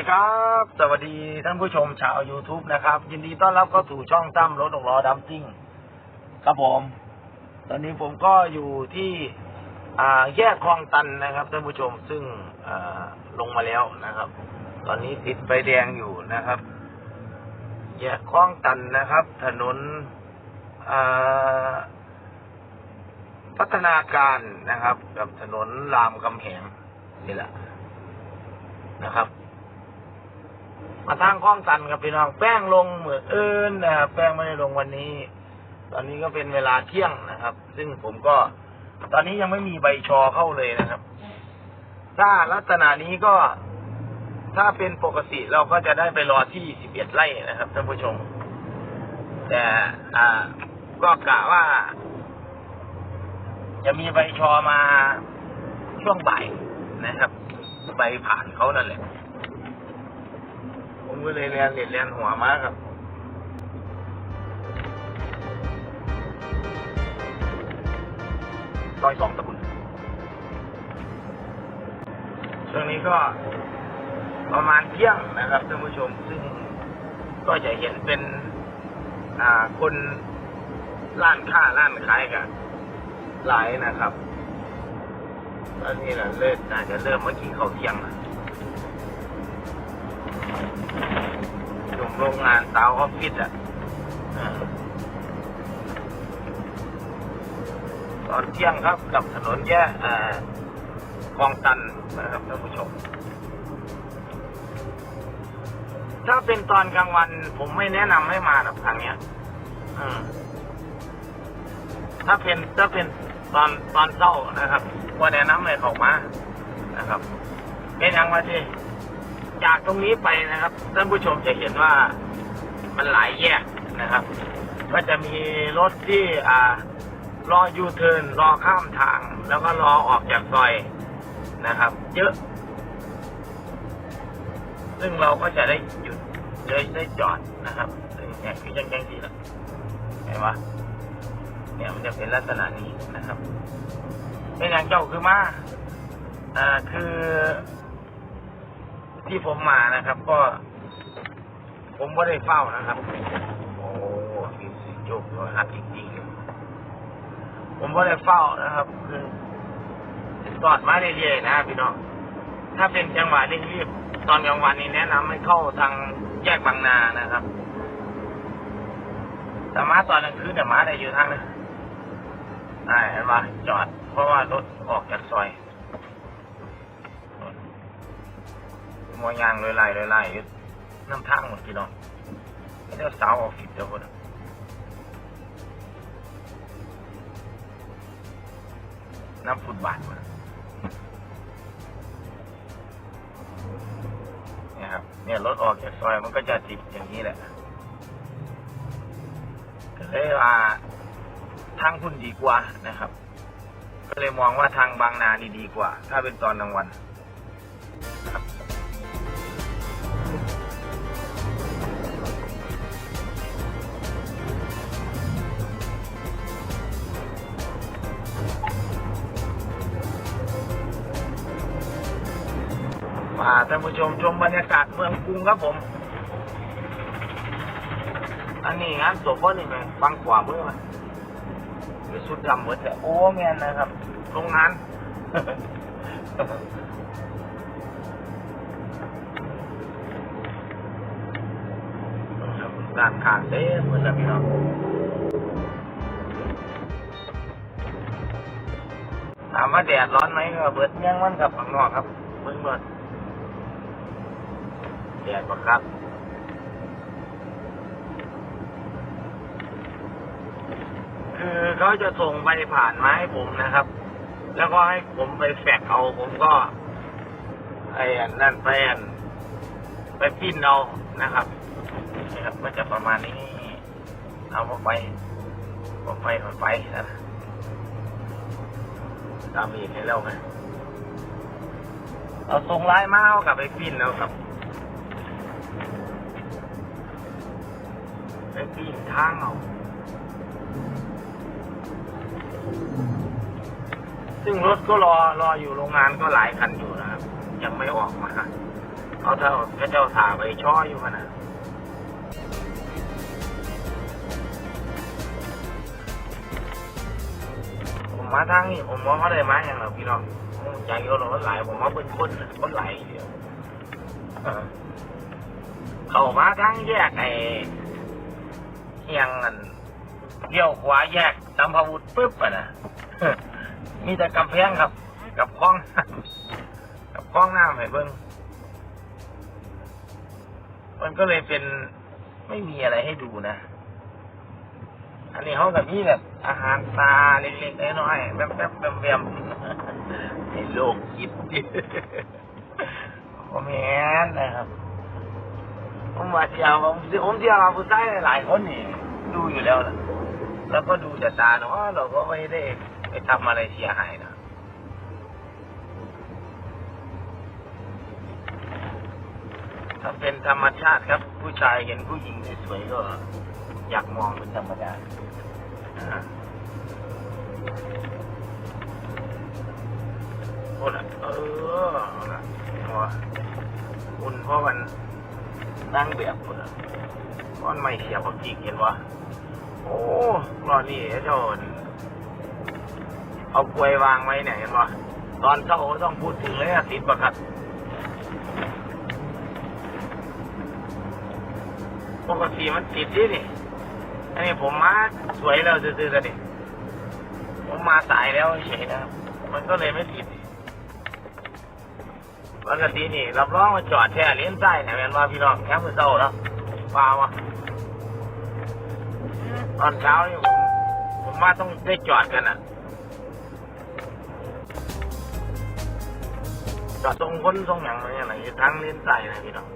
ดีครับ สวัสดีท่านผู้ชมชาว YouTube นะครับ ยินดีต้อนรับเข้าสู่ช่องตั้มรถหกล้อดัมซิ่งครับผม ตอนนี้ผมก็อยู่ที่อ่าแยกคลองตันนะครับท่านผู้ชมซึ่งอลงมาแล้วนะครับ ตอนนี้ติดไฟแดงอยู่นะครับ แยกคลองตันนะครับ ถนนอพัฒนาการนะครับ กับถนนรามคำแหงนี่แหละนะครับ มาทางคลองตันกับพี่น้องแป้งลงเหมือนเอิญนะครับแป้งไม่ได้ลงวันนี้ ตอนนี้ก็เป็นเวลาเที่ยงนะครับ ซึ่งผมก็ ตอนนี้ยังไม่มีใบชอเข้าเลยนะครับ ถ้าลักษณะนี้ก็ถ้าเป็นปกติเราก็จะได้ไปรอที่สิบเอ็ดไร่นะครับท่านผู้ชม แต่อ่าก็กะว่า จะมีใบชอมาช่วงบ่ายนะครับ ใบผ่านเขานั่นแหละ ก็เลยเรียนเรียนเรียนหัวมาครับร้อยสองตะกุนช่วงนี้ก็ประมาณเที่ยงนะครับท่านผู้ชม ซึ่งก็จะเห็นเป็นอ่าคนร้านค้าร้านขายกันหลายนะครับตอนนี้แหละเริ่มน่าจะเริ่มเมื่อกี้เขาเที่ยงนะ รงงานสาวออฟฟิศอะตอนเที่ยงครับกับถนนแย่คลองตันนะครับท่านผู้ชม ถ้าเป็นตอนกลางวัน ผมไม่แนะนำให้มาหรอกทางเนี้ยอืมถ้าเป็นถ้าเป็นตอนตอนเช้านะครับว่าแนะนำให้เขามานะครับเป็นยังมาที่จากตรงนี้ไปนะครับท่านผู้ชมจะเห็นว่า มันหลายแยกนะครับ ก็จะมีรถที่อ่ารอยูเทิร์นรอข้ามทาง แล้วก็รอออกจากซอยนะครับ เยอะ ซึ่งเราก็จะได้หยุดได้ได้จอดนะครับซึ่งเนี่ยคือยังยังทีละเห็นปะเนี่ยมันจะเป็นลักษณะนี้นะครับเป็นอย่างเจ้าคือมาอ่าคือที่ผมมานะครับ ก็ ผมก็ได้เฝ้านะครับ โอ้มีสิโจกตัวหักจริงๆผมก็ได้เฝ้านะครับ คือจอดมาเรื่อยๆนะพี่น้อง ถ้าเป็นจังหวะเร่งรีบตอนกลางวันนี้แนะนำให้เข้าทางแยกบางนานะครับ แต่มาตอนกลางคืนแต่ยมาได้อยู่ทางนึงอ่เห็นปะจอด เพราะว่ารถออกจากซอยมอยางเลยไล่เลยไล่ น้ำทางหมดพี่น้องนี่เดี๋ยวสาวออฟฟิศเดี๋ยวคนน้ำฟุตบาทมาเนี่ยครับ เนี่ยรถออกจากซอยมันก็จะติดอย่างนี้แหละก็เลยว่าทางคุณดีกว่านะครับ ก็เลยมองว่าทางบางนานี่ดีกว่า ถ้าเป็นตอนกลางวันครับ ท่านผู้ชมชมบรรยากาศเมืองกรุงครับผม อันนี้งานศพว่านี่ไหมฟังขวามือมามีชุดดำเหมือนแต่โอ้แมนนะครับโรงงานร้านขาดเต้เหมือนแล้วพี่น้องถามว่าแดดร้อนไหมก็เบิดเมี่ยงมันกับข้างนอกครับเบิ่งเบิด ดดกว่ครับคือเขาจะส่งใบผ่านมาให้ผมนะครับ แล้วก็ให้ผมไปแฟกเอาผมก็ ไอ้อันนั่นไปอันไปปิ้นเอานะครับนี่ครับมันจะประมาณนี้ เอามาไปเอาไปเอาไปนะตามอีกให้แล้วไงเอาส่งไลน์มาเอากลับไปปิ้นเอาครับ ไปปิ้นทางเอาซึ่งรถก็รอรออยู่โรงงานก็หลายคันอยู่นะครับ ยังไม่ออกมาเอาเท่าเจ้าถาไปช่ออยู่ขนาดผมมาทางนี้ผมมองเขาได้ไหมอย่างเราพี่น้องผมอยารถไหลายผมว่าเป็นคนคนไหลเดียวเขามาทางแยกไอ้ ยงอันเลี้ยวขวาแยกตำพาวุธปุ๊บอะนะมีแต่กำแพงครับ กับคลองกับคลองน้ำให้เบิ่งมันก็เลยเป็นไม่มีอะไรให้ดูนะ อันนี้เขากับนี่แบบอาหารตาเล็กๆน้อยๆแป๊บๆแบมๆให้โลกคิดผมเห็นนะครับผมว่าเที่ยวผมเที่ยวผู้ชายหลายคนนี่ ดูอยู่แล้วนะแล้วก็ดูจากตาเนาะเราก็ไม่ได้ไปทำอะไรเสียหายนะถ้าเป็นธรรมชาติครับ ผู้ชายเห็นผู้หญิงสวยๆก็ อยากมองเป็นธรรมดาโอ้ละเออเอาละหัวคุณเพราะมัน นั่งแบบคนละก้อนไม่เสียบกับจิกเห็นวะโอ้รอนี่เจ้าเอากลวยวางไว้เนี่ยเห็นวะตอนเข้าต้องพูดถึงเลยอะติดประคัดปกติมันติดที่นี่อันนี้ผมมาสวยแล้วซื่อๆกันดิผมมาสายแล้วเฉยนะครับมันก็เลยไม่ติด ปกตินี่รับรองมาจอดแช่เลี้ยนใต้เนี่ยแม่นว่าพี่น้องแค่มือเศร้าแล้วเปล่าวะตอนเช้านี่ผมผมว่าต้องได้จอดกันอะ จอดตรงคนตรงอย่างไรอย่างไรทั้งเลี้ยนใต้นะพี่น้อง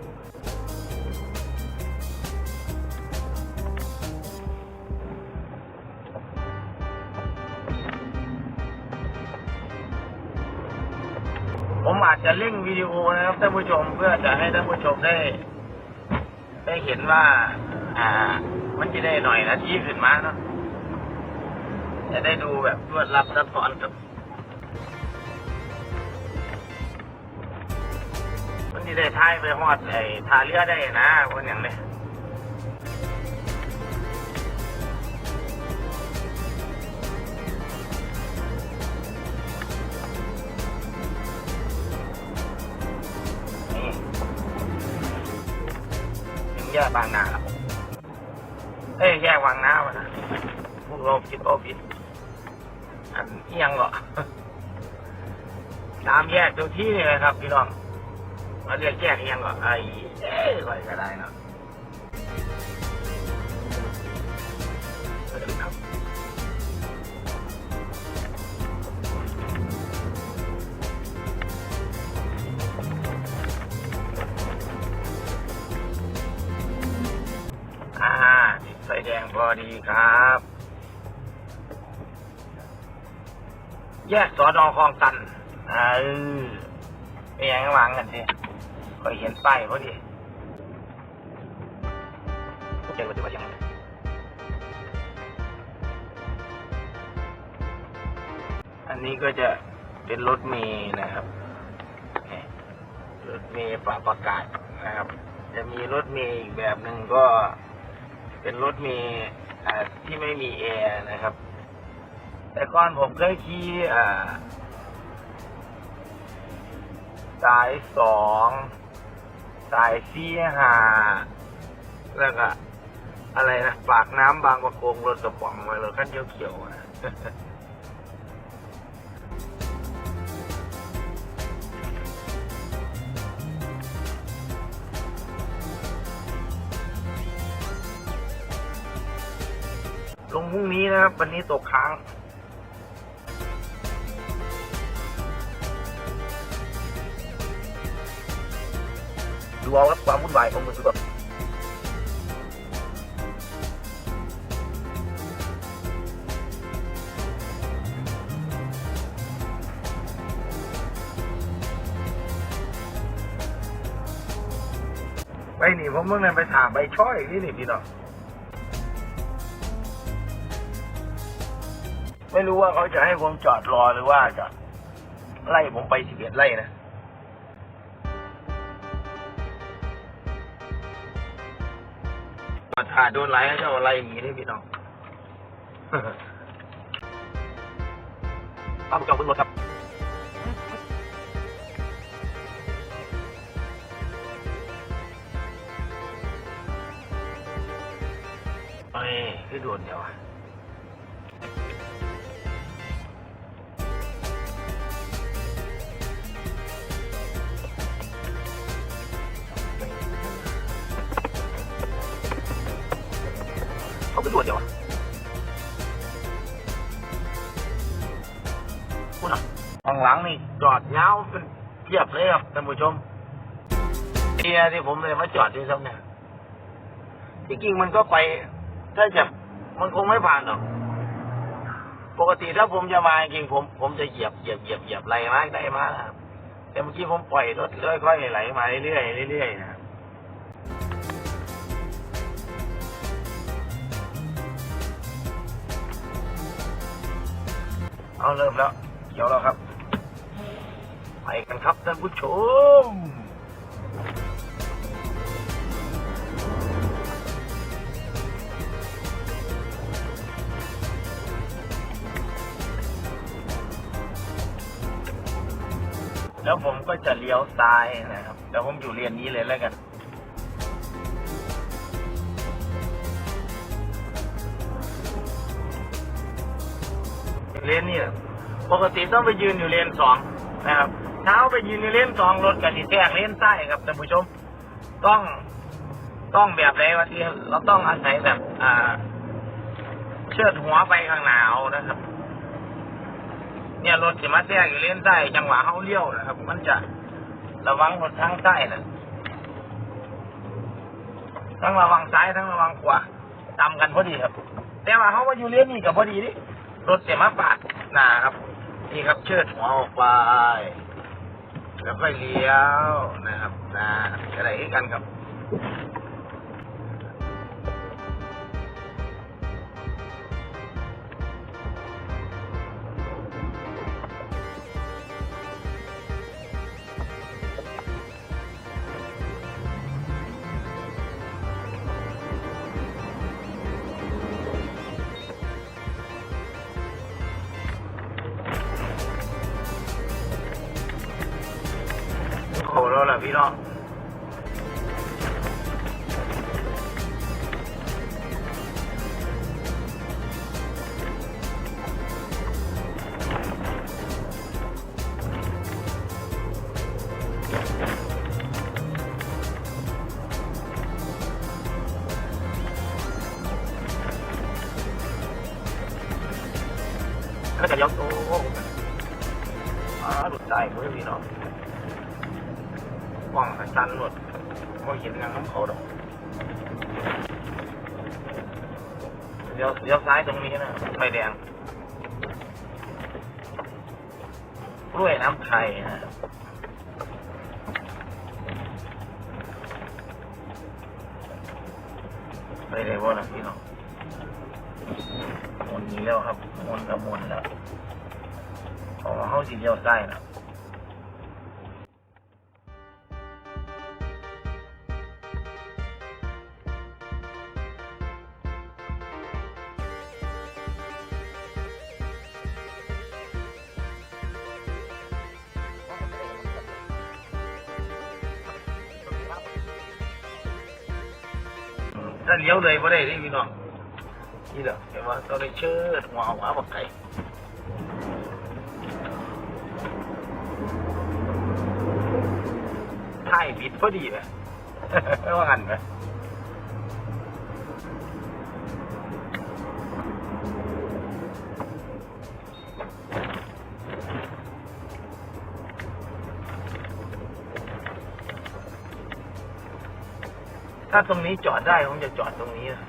จะเล่งวิดีโอนะครับท่านผู้ชมเพื่อจะให้ท่านผู้ชมได้ ได้เห็นว่า อ่า มันจะได้หน่อยนะทีขึ้นมาเนาะจะได้ดูแบบรวดรับซับซ้อนครับมันจะได้ท้ายไปฮอดไอ้ทาเรือได้นะคนอย่างเนี้ย พวกเราคิดโอผิดอันเอียงเหรอตามแยกตรงที่นี่เลยครับ พี่น้องมาเรียกแยกเอียงเหรอไอ้เอ้ยอะไรก็ได้เนาะออครับอ่าติดไฟแดงพอดีครับ แยกสอนอคลองตันเออไปยังวางกันสิคอยเห็นป้ายพอดีเจอปฏิบัติยังไงอันนี้ก็จะเป็นรถเมย์นะครับรถเมย์ปรับประกาศนะครับ จะมีรถเมย์อีกแบบหนึ่งก็เป็นรถเมย์ที่ไม่มีแอร์นะครับ แต่ก่อนผมเคยขี่สายสองสายสี่ห้าแล้วก็อะไรนะปากน้ำบางประกงรถกระป๋องมาเลยขั้นเขียวๆนะลงพรุ่งนี้นะครับ วันนี้ตกค้าง ดูเอาครับความวุ่นวายของมันคือแบบไปหนีผมเมื่อนั้นไปถามใบช่อยนี่นี่พี่น้องไม่รู้ว่าเขาจะให้ผมจอดรอหรือว่าจะไล่ผมไปสิบเอ็ดไล่นะ ถ่าโดนไล่เจ้าอะไรอย่างนี้ได้พี่น้องป้าผู้จอขึ้นรถครับไอ้คือโดนเดียวอะ นี่จอดยาวเป็นเทียบเลยครับท่านผู้ชมเทียที่ผมเลยมาจอดที่ซ้ำเนี่ยที่จริงมันก็ไป ถ้าจะมันคงไม่ผ่านหรอก ปกติถ้าผมจะมาจริงผม ผมจะเหยียบเหยียบเหยียบเหยียบไหลมาได้มานะครับแต่เมื่อกี้ผมปล่อยรถค่อยๆไหลมาเรื่อยๆเรื่อยๆนะครับเอาเริ่มแล้ว เดี๋ยวแล้วครับ ไปกันครับท่านผู้ชม แล้วผมก็จะเลี้ยวซ้ายนะครับแล้วผมอยู่เรียนนี้เลยแล้วกันเลนนี่ปกติต้องไปยืนอยู่เลนสองนะครับ เท้าไปยืนอยู่เลนสองรถกับที่แทรกเลนใต้ครับท่านผู้ชม ต้องต้องแบบไหนวะที่เราต้องอาศัยแบบ อ่า เชิดหัวไปข้างหนาวนะครับ เนี่ยรถสิมาแทรกอยู่เลนใต้จังหวะเขาเลี้ยวนะครับ มันจะระวังรถทางใต้นะทั้งระวังซ้ายทั้งระวังขวาตามกันพอดีครับ แต่ว่าเขาว่าอยู่เลนนี่กับพอดีดิรถเสียมาปาดหนาครับ นี่ครับเชิดหัวออกไป แล้วค่อยเลี้ยวนะครับนะอะไรกันครับ โอ้แล้วล่ะพี่น้องแล้วจะยกโอ้โหอ่าหลุดใจมือพี่น้อง กล้องกระชันหมดไม่เห็นงานของเขาดอกเลี้ยวเลี้ยวซ้ายตรงนี้นะไฟแดงกล้วยน้ำไทยนะไปได้บ่ล่ะพี่น้องมนนี้แล้วครับมนกับมนแล้วเพราะว่าเขาสิเลี้ยวซ้ายนะ ถ้าเลี้ยวเลยไม่ได้นี่พี่น้องนี่แหละเห็นว่าตอนนี้เชิดหัวหัวบักไก่ถ่ายบิดพอดีเลยว่างันไหม ถ้าตรงนี้จอดได้ผมจะจอดตรงนี้นะ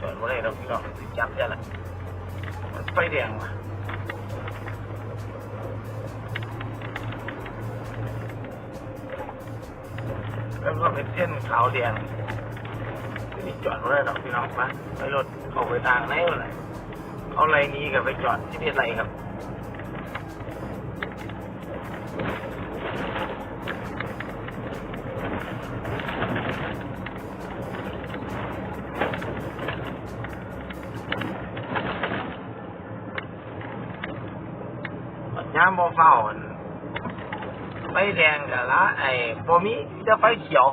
จอดไม่ได้เราพี่น้องจับได้ละไฟแดงว่ะแล้วก็เป็นเส้นขาวแดงที่นี่จอดไม่ได้หรอกพี่น้องมาไปรถเข้าไปทางไหนวะเลยเอาไรนี้กับไปจอดที่นี่ไรครับ บ่มีจะไฟเขียว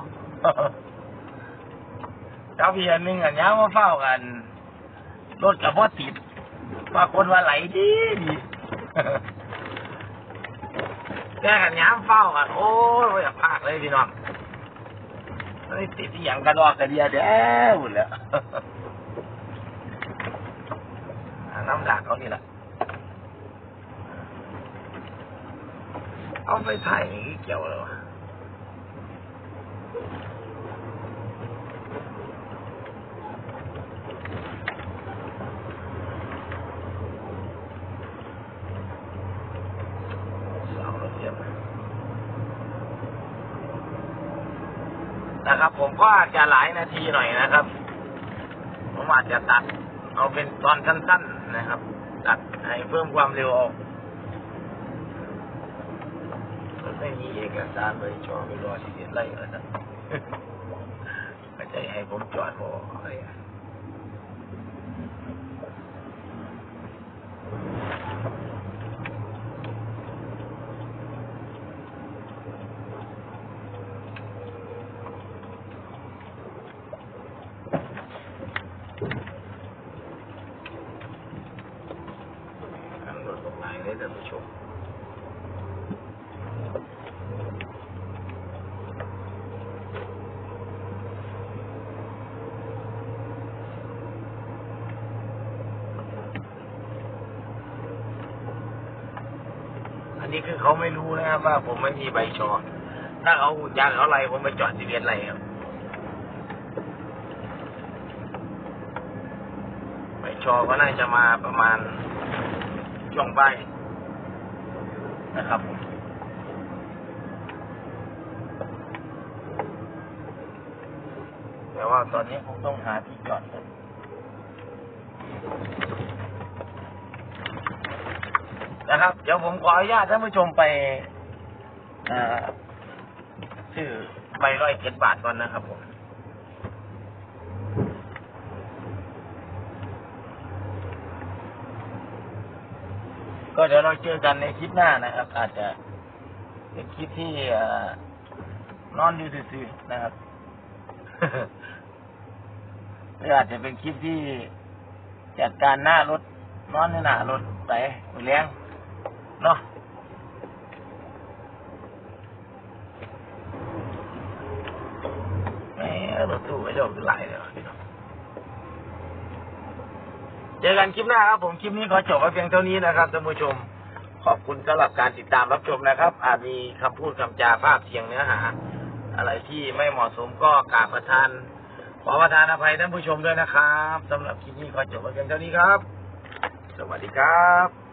เจ้าพี่อันหนึ่งอันยามบ่เฝ้ากันรถกับบ่ติดปรากฏว่าไหลดีดีแค่กันยามเฝ้ากัน โอ้ยอยากพากเลยพี่น้องเฮ้ติดที่หยังกระดอกกระเดียเด้อหมดแล้วน้ำด่างเขานี่แหละเอาไปถ่ายอย่างนี้เกี่ยวเลยวะเสาระเทียมนะครับ ผม ก็อาจจะหลายนาทีหน่อยนะครับ ผมอาจจะตัด เอาเป็นตอนสั้น ๆนะครับ ตัดให้เพิ่มความเร็วออกไม่มีเอกสารไปจอไปรอที่เดียนไล่แล้วนะไม่ใช่ให้ผมจอดพออะไรอะขั ไหนเลยท่านผู้ชมอันนี้คือเขาไม่รู้นะครับว่าผมไม่มีใบชอถ้าเขาอยากเขาอะไรผมไปจอดที่เรียนอะไรครับใบชอก็น่าจะมาประมาณ ช่วงบ่ายนะครับแต่ว่าตอนนี้ผมต้องหาที่จอดนะครับ เดี๋ยวผมขออนุญาตท่านผู้ชมไปเอ่อซื้อใบร้อยเจ็ดบาทก่อนนะครับผม ก็ เดี๋ยวเราเจอกันในคลิปหน้านะครับ อาจจะเป็นคลิปที่อนอนอยู่ซื่อๆนะครับหรืออาจจะเป็นคลิปที่จัดการหน้ารถนอนในหน้ารถไปเลี้ยงเนาะแม่รถตู้ไม่ชอบขึ้นไหลเลยวะพี่น้องเจอ กันคลิปหน้าครับผมคลิปนี้ขอจบไว้เพียงเท่านี้นะครับท่านผู้ชม ขอบคุณสำหรับการติดตามรับชมนะครับ อาจมีคำพูดคำจาภาพเสียงเนื้อหา อะไรที่ไม่เหมาะสมก็กราบประทานขอประทานอภัยท่านผู้ชมด้วยนะครับสำหรับคลิปนี้ขอจบไว้เพียงเท่านี้ครับ สวัสดีครับ